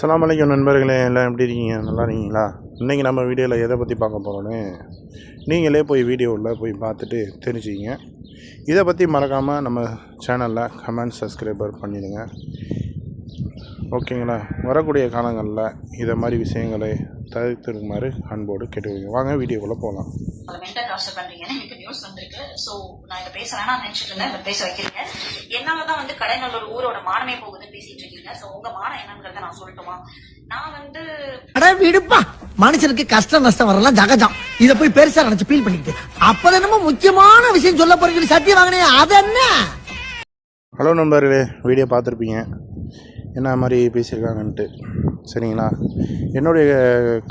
சலாம் அலைக்கும் நண்பர்களே எல்லாம் எப்படி இருக்கீங்க? நல்லா இருக்கீங்களா? இன்றைக்கி நம்ம வீடியோவில் எதை பற்றி பார்க்க போகிறோன்னு நீங்களே போய் வீடியோவில் போய் பார்த்துட்டு தெரிஞ்சுக்கிங்க. இதை பற்றி மறக்காமல் நம்ம சேனலில் கமெண்ட் சப்ஸ்கிரைபர் பண்ணிடுங்க. ஓகேங்களா? வரக்கூடிய காலங்களில் இதை மாதிரி விஷயங்களை தவிர்த்துருக்குமாறு அன்போடு கேட்டுக்கோங்க வாங்க வீடியோக்குள்ளே போகலாம். மென்டல் டார்ச்சர் பண்றீங்கன்னு எனக்கு நியூஸ் வந்திருக்கு. சோ நான் இதை பேச வேணாம் நினைச்சிட்டு இருந்தேன் பட் பேச வைக்கிறீங்க என்னாலதான் வந்து கடைநல்லூர் ஊரோட மானமே போகுதுன்னு பேசிட்டு இருக்கீங்க. சோ உங்க மானம் என்னங்கிறத நான் சொல்லட்டுமா? நான் வந்து அட விடுப்பா. மனுஷனுக்கு கஷ்டம் நஷ்டம் வரலாம் ஜகஜம். இத போய் பெருசா நினைச்சு ஃபீல் பண்ணிக்கிட்டு. அப்ப என்னமோ முக்கியமான விஷயம் சொல்ல போறீங்க சத்தியம் வாங்கினே அது என்ன? ஹலோ நண்பர்களே. வீடியோ பார்த்துருப்பீங்க. என்ன மாதிரி பேசியிருக்காங்கன்ட்டு. சரிங்களா? என்னுடைய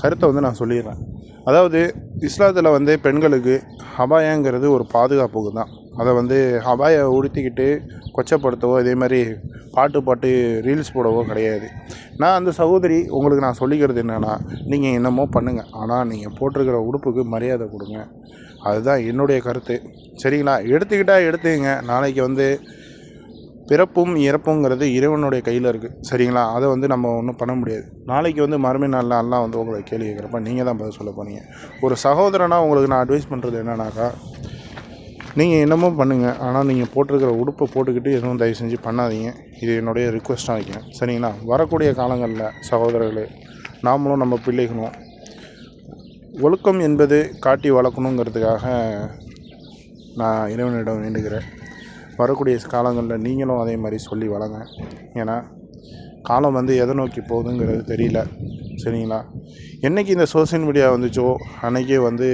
கருத்தை வந்து நான் சொல்லிடுறேன். அதாவது இஸ்லாத்தில் வந்து பெண்களுக்கு ஹபாயாங்கிறது ஒரு பாதுகாப்புக்கு தான். அதை வந்து ஹபாயை உடுத்திக்கிட்டு கொச்சப்படுத்தவோ இதே மாதிரி பாட்டு பாட்டு ரீல்ஸ் போடவோ கிடையாது. நான் அந்த சகோதரி உங்களுக்கு நான் சொல்லிக்கிறது என்னென்னா நீங்கள் என்னமோ பண்ணுங்கள் ஆனால் நீங்கள் போட்டிருக்கிற உடுப்புக்கு மரியாதை கொடுங்க. அதுதான் என்னுடைய கருத்து. சரிங்களா? எடுத்துக்கிட்டால் எடுத்துங்க. நாளைக்கு வந்து பிறப்பும் இறப்புங்கிறது இறைவனுடைய கையில் இருக்குது சரிங்களா? அதை வந்து நம்ம ஒன்றும் பண்ண முடியாது. நாளைக்கு வந்து மறுமை நாளில் எல்லாம் வந்து உங்களை கேள்வி கேட்குறப்ப நீங்கள் தான் பதில் சொல்ல போனீங்க. ஒரு சகோதரனாக உங்களுக்கு நான் அட்வைஸ் பண்ணுறது என்னன்னாக்கா நீங்கள் என்னமோ பண்ணுங்கள் ஆனால் நீங்கள் போட்டிருக்கிற உடுப்பை போட்டுக்கிட்டு எதுவும் தயவு செஞ்சு பண்ணாதீங்க. இது என்னுடைய ரிக்வெஸ்ட்டாக வைக்கிறேன். சரிங்களா? வரக்கூடிய காலங்களில் சகோதரர்களே நாமளும் நம்ம பிள்ளைகளும் ஒழுக்கம் என்பது காட்டி வளர்க்கணுங்கிறதுக்காக நான் இறைவனிடம் வேண்டுகிறேன். வரக்கூடிய காலங்களில் நீங்களும் அதே மாதிரி சொல்லி வளங்க. ஏன்னா காலம் வந்து எதை நோக்கி போகுதுங்கிறது தெரியல. சரிங்களா? என்னைக்கு இந்த சோஷியல் மீடியா வந்துச்சோ அன்றைக்கே வந்து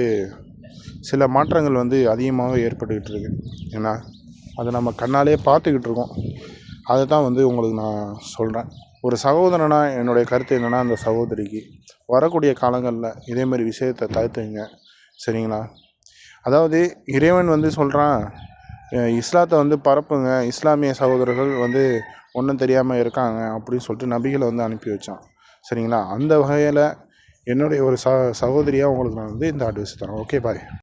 சில மாற்றங்கள் வந்து அதிகமாக ஏற்பட்டுக்கிட்டு இருக்கு. ஏன்னா அதை நம்ம கண்ணாலே பார்த்துக்கிட்டு இருக்கோம். அதை தான் வந்து உங்களுக்கு நான் சொல்கிறேன் ஒரு சகோதரனா என்னுடைய கருத்து என்னென்னா அந்த சகோதரிக்கு வரக்கூடிய காலங்களில் இதே மாதிரி விஷயத்தை தவிர்த்துங்க சரிங்களா? அதாவது இறைவன் வந்து சொல்கிறான் இஸ்லாத்தை வந்து பரப்புங்க. இஸ்லாமிய சகோதரர்கள் வந்து ஒன்றும் தெரியாமல் இருக்காங்க அப்படின்னு சொல்லிட்டு நபிகளை வந்து அனுப்பி வச்சான். சரிங்களா? அந்த வகையில் என்னுடைய ஒரு ச சகோதரியாக உங்களுக்கு நான் வந்து இந்த அட்வைஸ் தரேன். Okay bye